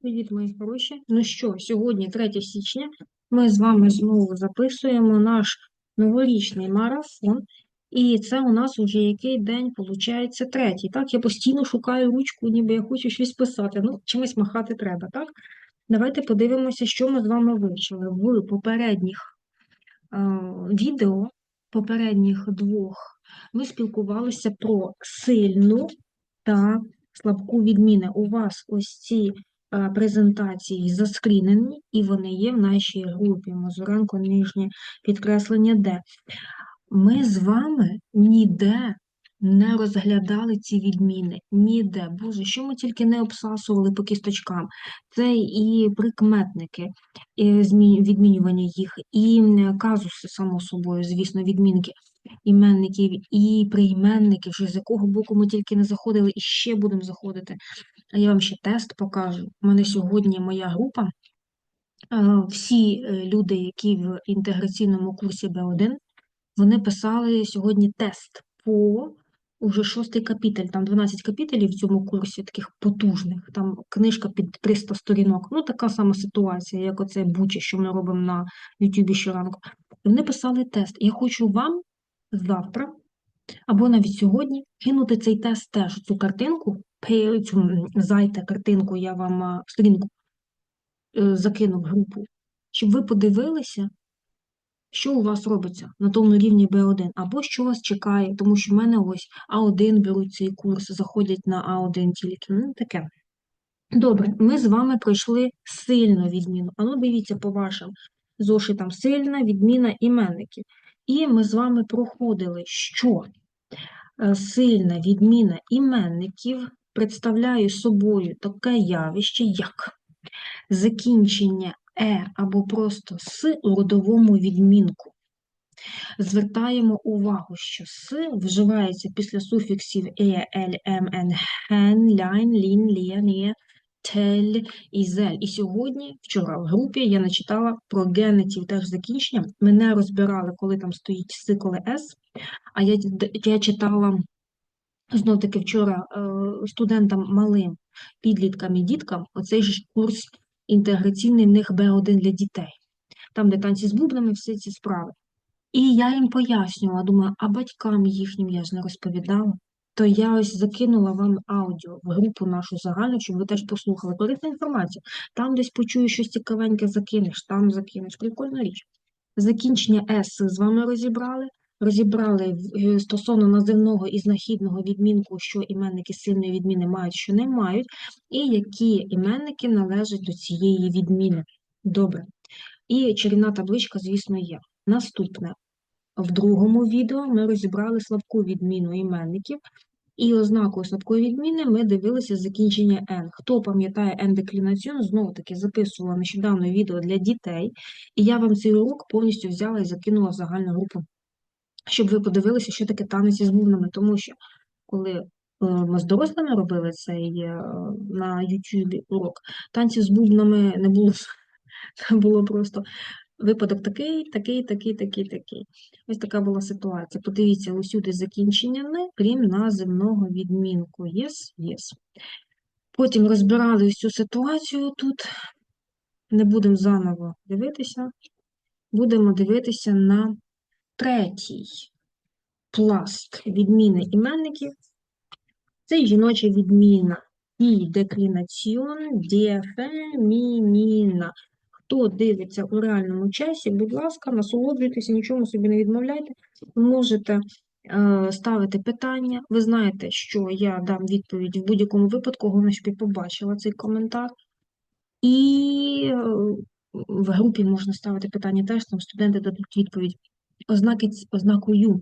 Привіт, мої хороші. Ну що, сьогодні 3 січня. Ми з вами знову записуємо наш новорічний марафон. І це у нас уже який день, виходить, третій. Так, я постійно шукаю ручку, ніби я хочу щось писати. Ну, чимось махати треба, так? Давайте подивимося, що ми з вами вивчили в попередніх е, відео, попередніх двох. Ми спілкувалися про сильну та слабку відміни. У вас ось ці презентації заскрінені, і вони є в нашій групі Мозуренко, нижнє підкреслення Д. Ми з вами ніде не розглядали ці відміни. Ніде. Боже, що ми тільки не обсасували по кісточкам. Це і прикметники, і відмінювання їх, і казуси, само собою, звісно, відмінки іменників і прийменників, що з якого боку ми тільки не заходили і ще будемо заходити. А я вам ще тест покажу. У мене сьогодні моя група. Всі е, люди, які в інтеграційному курсі Б1, вони писали сьогодні тест по уже шостий капітель. Там 12 капітелів в цьому курсі, таких потужних. Там книжка під 300 сторінок. Ну, така сама ситуація, як оце буче, що ми робимо на Ютубі щоранку. Вони писали тест. Я хочу вам завтра або навіть сьогодні кинути цей тест теж, цю картинку, цю зайте картинку, я вам сторінку е, закину в групу, щоб ви подивилися, що у вас робиться на тому рівні Б1, або що вас чекає, тому що в мене ось А1 беруть цей курс, заходять на А1 тільки. Ну, таке. Добре, ми з вами пройшли сильну відміну. А ну дивіться по вашим зошитам сильна відміна іменників. І ми з вами проходили, що е, сильна відміна іменників представляє собою таке явище, як закінчення е або просто с у родовому відмінку. Звертаємо увагу, що с вживається після суфіксів е, ель, ем, ен, хен, ляйн, лін, лє, нє, тель і зель. І сьогодні, вчора в групі, я начитала про генетів теж закінчення. Ми не розбирали, коли там стоїть с, коли с, а я, я читала знов таки вчора е, студентам малим, підліткам і діткам, оцей ж курс інтеграційний в них Б1 для дітей. Там, де танці з бубнами, всі ці справи. І я їм пояснювала, думаю, а батькам їхнім я ж не розповідала. То я ось закинула вам аудіо в групу нашу загальну, щоб ви теж послухали. Корисна інформація. Там десь почуєш щось цікавеньке, закинеш, там закинеш. Прикольна річ. Закінчення С з вами розібрали. Розібрали е, стосовно називного і знахідного відмінку, що іменники сильної відміни мають, що не мають, і які іменники належать до цієї відміни. Добре. І чарівна табличка, звісно, є. Наступне. В другому відео ми розібрали слабку відміну іменників, і ознакою слабкої відміни ми дивилися закінчення N. Хто пам'ятає N-деклінаціон, знову таки записувала нещодавно відео для дітей, і я вам цей урок повністю взяла і закинула в загальну групу, щоб ви подивилися, що таке танець із бубнами, тому що коли е, ми з дорослими робили цей е, на YouTube урок, танців з бубнами не було, це було просто Випадок такий, такий, такий, такий, такий. Ось така була ситуація. Подивіться, усюди закінчення не, крім наземного відмінку. Yes, yes. Потім розбирали всю ситуацію тут. Не будемо заново дивитися. Будемо дивитися на третій пласт відміни іменників. Це жіноча відміна. І деклінаціон діафемініна. Хто дивиться у реальному часі, будь ласка, насолоджуйтеся, нічому собі не відмовляйте. Можете е, ставити питання. Ви знаєте, що я дам відповідь в будь-якому випадку, головне, щоб я побачила цей коментар. І е, в групі можна ставити питання теж, там студенти дадуть відповідь. Ознаки, ознакою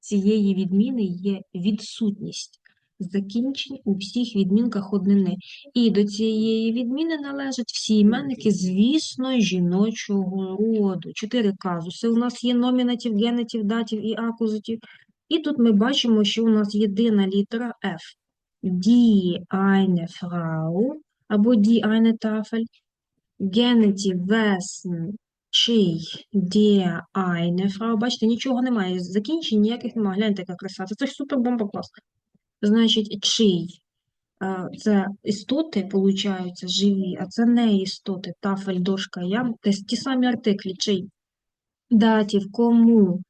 цієї відміни є відсутність закінчень у всіх відмінках однини. І до цієї відміни належать всі іменники, звісно, жіночого роду. Чотири казуси. У нас є номінатив, генетив, датів і акузатив. І тут ми бачимо, що у нас єдина літера F. Die eine Frau або die eine Tafel. Генетив, весн, чий, der eine Frau. Бачите, нічого немає. Закінчень ніяких немає. Гляньте, яка краса. Це ж супер бомба клас. Значить, чий Це істоти, получаються, живі, а це не істоти. Тафель, дошка, ям. Тобто ті самі артиклі, чий датів, кому,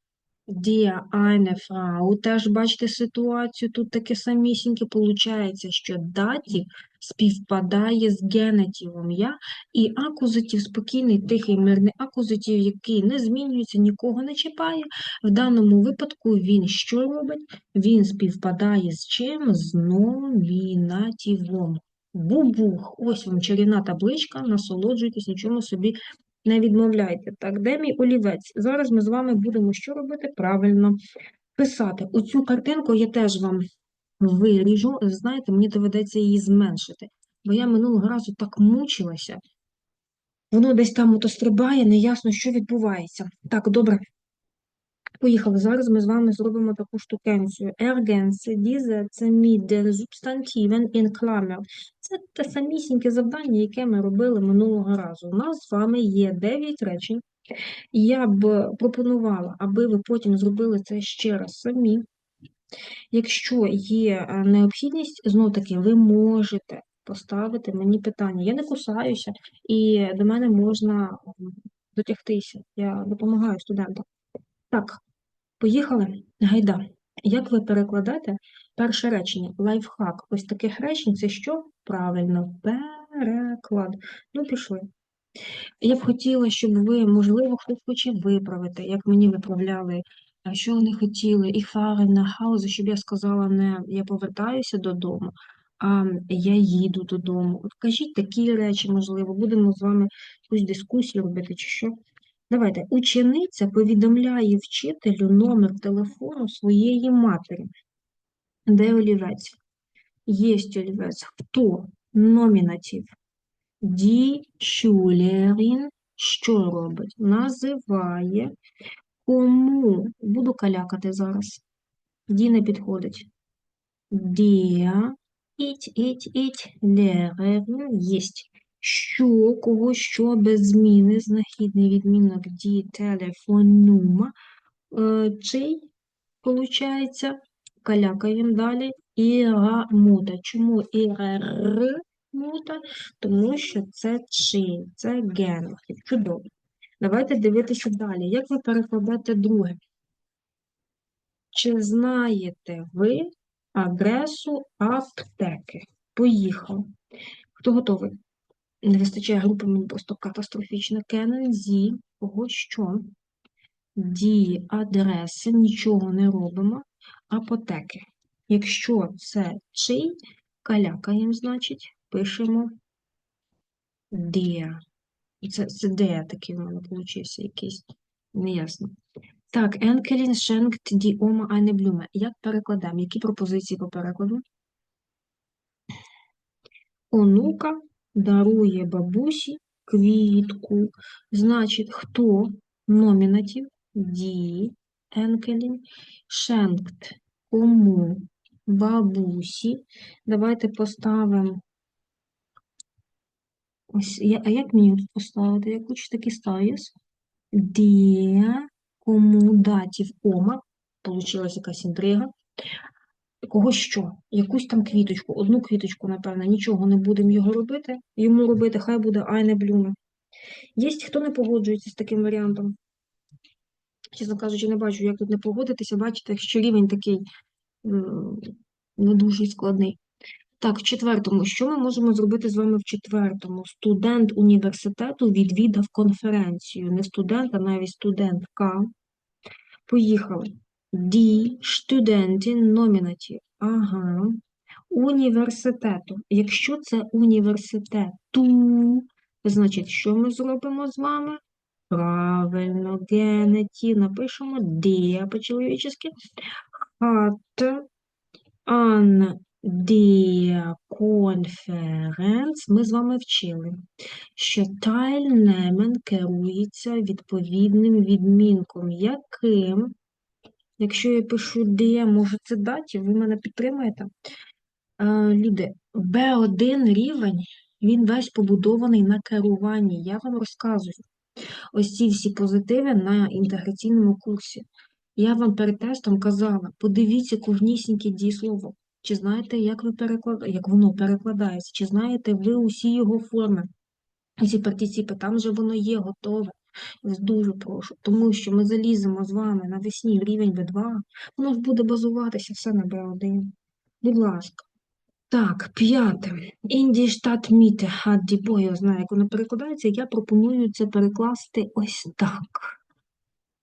дія, айне, фрау. теж бачите ситуацію, тут таке самісіньке, получається, що датів співпадає з генетивом я, і акузатив спокійний, тихий, мирний акузатив, який не змінюється, нікого не чіпає. В даному випадку він що робить? Він співпадає з чим? З номінативом. Бубух, ось вам чарівна табличка, насолоджуйтесь, нічому собі не відмовляйте. Так, де мій олівець? Зараз ми з вами будемо що робити? Правильно писати. Оцю картинку я теж вам виріжу. Знаєте, мені доведеться її зменшити. Бо я минулого разу так мучилася. Воно десь там ото стрибає, неясно, що відбувається. Так, добре. Поїхали. Зараз ми з вами зробимо таку штукенцію. Ergänze diese це mit Substantiven in Klammer. Це те самісіньке завдання, яке ми робили минулого разу. У нас з вами є 9 речень. Я б пропонувала, аби ви потім зробили це ще раз самі. Якщо є е, необхідність, знов таки, ви можете поставити мені питання. Я не кусаюся, і до мене можна дотягтися. Я допомагаю студентам. Так, поїхали. Гайда. Як ви перекладете перше речення? Лайфхак. Ось таких речень це що? Правильно, переклад. Ну, пішли. Я б хотіла, щоб ви, можливо, хтось хоче виправити, як мені виправляли, що вони хотіли, і фари на хаузу, щоб я сказала не я повертаюся додому, а я їду додому. От кажіть такі речі, можливо, будемо з вами якусь дискусію робити чи що. Давайте, учениця повідомляє вчителю номер телефону своєї матері. Де олівець? Єсть олівець. Хто? Номінатив. Die Schülerin що робить? Називає кому? Буду калякати зараз. Die не підходить. Der, іть, іть, іть, Lehrerin єсть. Що, кого, що, без зміни, знахідний відмінок die Telefonnummer. Е, Чий, получається, калякаємо далі. Іра мута. Чому ір мута? Тому що це чи, це генетик. Чудово. Давайте дивитися далі. Як ви перекладете друге? Чи знаєте ви адресу аптеки? Поїхав. Хто готовий? Не вистачає групи, мені просто катастрофічно. Кенен, зі, кого що? Ді, адреси, нічого не робимо. Апотеки. Якщо це чий, калякаємо, значить, пишемо де. Це, де такий в мене получився якийсь. Неясно. Так, Енкелін Шенкт ді Ома Айне Блюме. Як перекладемо? Які пропозиції по перекладу? Онука дарує бабусі квітку. Значить, хто? Номінатив. Ді. Енкелін. Шенкт. Кому? Бабусі. Давайте поставимо. Ось, я- а як мені тут поставити? Я хочу такі ставлюсь. Де, кому датів ома. Получилась якась інтрига. Кого що? Якусь там квіточку, одну квіточку, напевно, нічого не будемо його робити. Йому робити, хай буде Айне Блюме. Є хто не погоджується з таким варіантом? Чесно кажучи, не бачу, як тут не погодитися. Бачите, що рівень такий не дуже складний. Так, в четвертому. Що ми можемо зробити з вами в четвертому? Студент університету відвідав конференцію. Не студент, а навіть студентка. Поїхали. Die Studentin номінатив. Ага. Університету. Якщо це університету, значить, що ми зробимо з вами? Правильно, генетив. Напишемо der по-чоловічески. Hat an der Konferenz ми з вами вчили, що teilnehmen керується відповідним відмінком. Яким? Якщо я пишу де, може це даті, ви мене підтримаєте? Е, Люди, B1 рівень, він весь побудований на керуванні. Я вам розказую. Ось ці всі позитиви на інтеграційному курсі. Я вам перед тестом казала, подивіться кожнісіньке дієслово. Чи знаєте, як ви переклад... як воно перекладається? Чи знаєте ви усі його форми? Ці партиципи, там вже воно є готове. Я вас дуже прошу, тому що ми заліземо з вами навесні в рівень B2, воно ж буде базуватися все на B1. Будь ласка. Так, п'яте. Stadt Mitte hat die я знаю, як воно перекладається, я пропоную це перекласти ось так.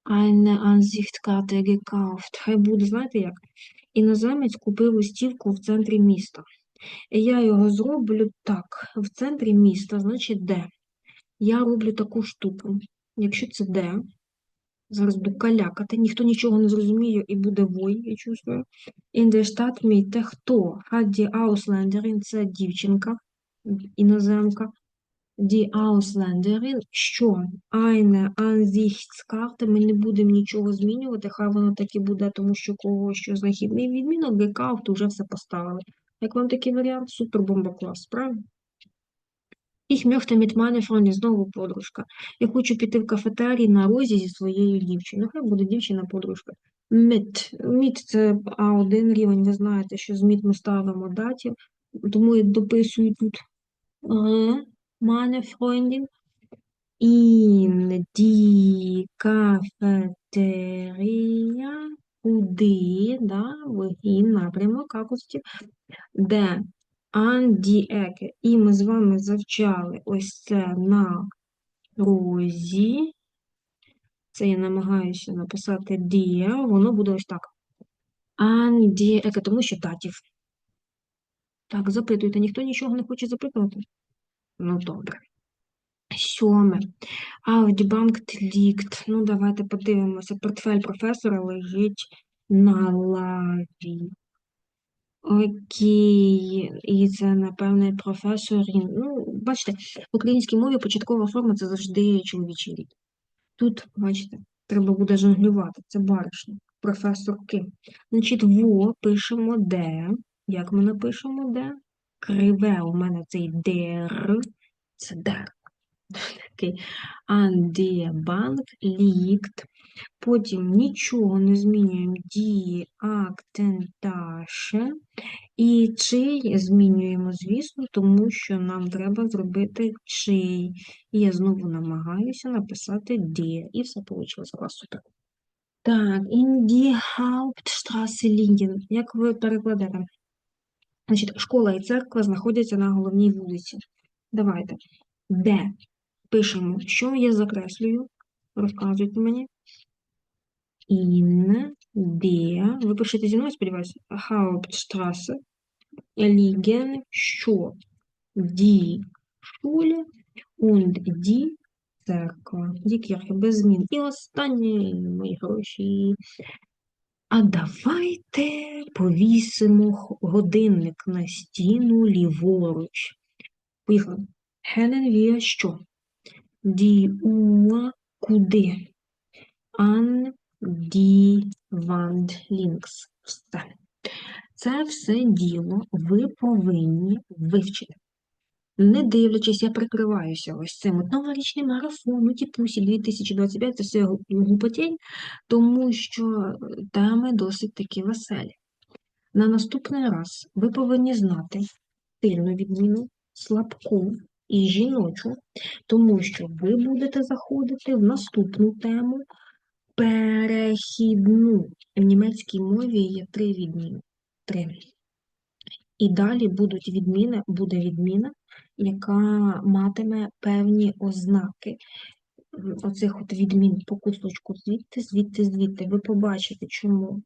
Eine Ansichtkarte gekauft. Хай буде, знаєте як? Іноземець купив листівку в центрі міста. Я його зроблю так. В центрі міста, значить, де? Я роблю таку штуку. Якщо це де, зараз буду калякати, ніхто нічого не зрозуміє і буде вой, я чувствую. Der Stadt Mitte хто? Die Ausländerin – це дівчинка, іноземка. Die Ausländerin – що? Eine Ansichtskarte, ми не будемо нічого змінювати, хай воно так і буде, тому що кого що знахідний відмінок, gekauft, вже все поставили. Як вам такий варіант? Супер бомба клас, правильно? Ich möchte mit meiner знову подружка. Я хочу піти в кафетерій на розі зі своєю дівчиною. Хай буде дівчина-подружка. Mit. Mit – це А1 рівень, ви знаєте, що з mit ми ставимо датів, тому я дописую тут meine Freundin in die Cafeteria. Куди, да, вигін, напрямок, акустів, де an die Ecke. І ми з вами завчали ось це на розі. Це я намагаюся написати die, воно буде ось так. An die Ecke, тому що датів. Так, запитуйте, ніхто нічого не хоче запитувати? Ну, добре. Сьоме. Аудібанк лікт. Ну, давайте подивимося. Портфель професора лежить на лаві. Окей, і це, напевне, професор. Ну, бачите, в українській мові початкова форма це завжди чоловічий рід. Тут, бачите, треба буде жонглювати. Це баришня, професор Ким. Значить, во пишемо де. Як ми напишемо де? Криве у мене цей дер. Це дер. An der Bank. Потім нічого не змінюємо дії актенташе. І чий змінюємо, звісно, тому що нам треба зробити чий. І я знову намагаюся написати де. І все вийшло. Клас, супер. Так, in die Hauptstraße. Як ви перекладете? Значить, школа і церква знаходяться на головній вулиці. Давайте. Де? Пишемо, що я закреслюю. Розказуйте мені. In der, ви пишете зі мною, сподіваюся, Hauptstraße liegen що? Die Schule und die церква. Die Kirche, без змін. І останнє, мої гроші. А давайте повісимо годинник на стіну ліворуч. Поїхали. Kennen wir що? Die куди? An die Wand links. Все. Це все діло ви повинні вивчити. Не дивлячись, я прикриваюся ось цим от новорічний марафон, ну тіпусі 2025, це все гу- гупотень, тому що е, теми досить такі веселі. На наступний раз ви повинні знати сильну відміну, слабку і жіночу, тому що ви будете заходити в наступну тему перехідну. В німецькій мові є три відміни. Три. І далі будуть відміни, буде відміна, яка матиме певні ознаки оцих от відмін по кусочку звідти, звідти, звідти. Ви побачите, чому.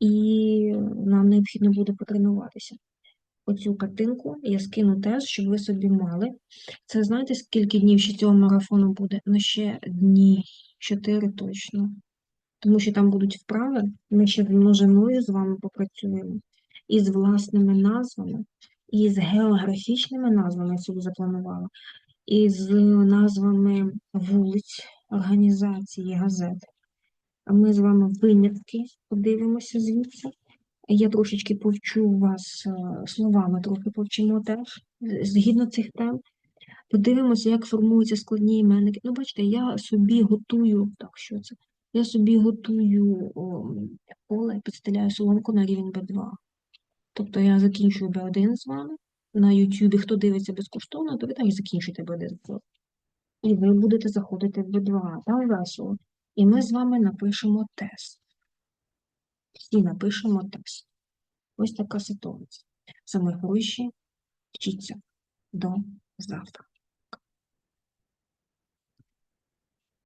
І нам необхідно буде потренуватися. Оцю картинку я скину теж, щоб ви собі мали. Це знаєте, скільки днів ще цього марафону буде? Ну, ще дні, чотири точно. Тому що там будуть вправи, ми ще множиною з вами попрацюємо, і з власними назвами, і з географічними назвами я собі запланувала, і з назвами вулиць, організацій, газет. Ми з вами винятки подивимося звідси. Я трошечки повчу вас е, словами, трохи повчимо теж згідно цих тем. Подивимося, як формуються складні іменники. Ну, бачите, я собі готую, так, що це? Я собі готую о, поле, підстеляю соломку на рівень B2. Тобто я закінчую Б1 з вами. На YouTube, хто дивиться безкоштовно, то ви теж закінчуєте Б1. І ви будете заходити в Б2, там весело. І ми з вами напишемо тест. Всі напишемо тест. Ось така ситуація. Саме хороші вчіться. До завтра.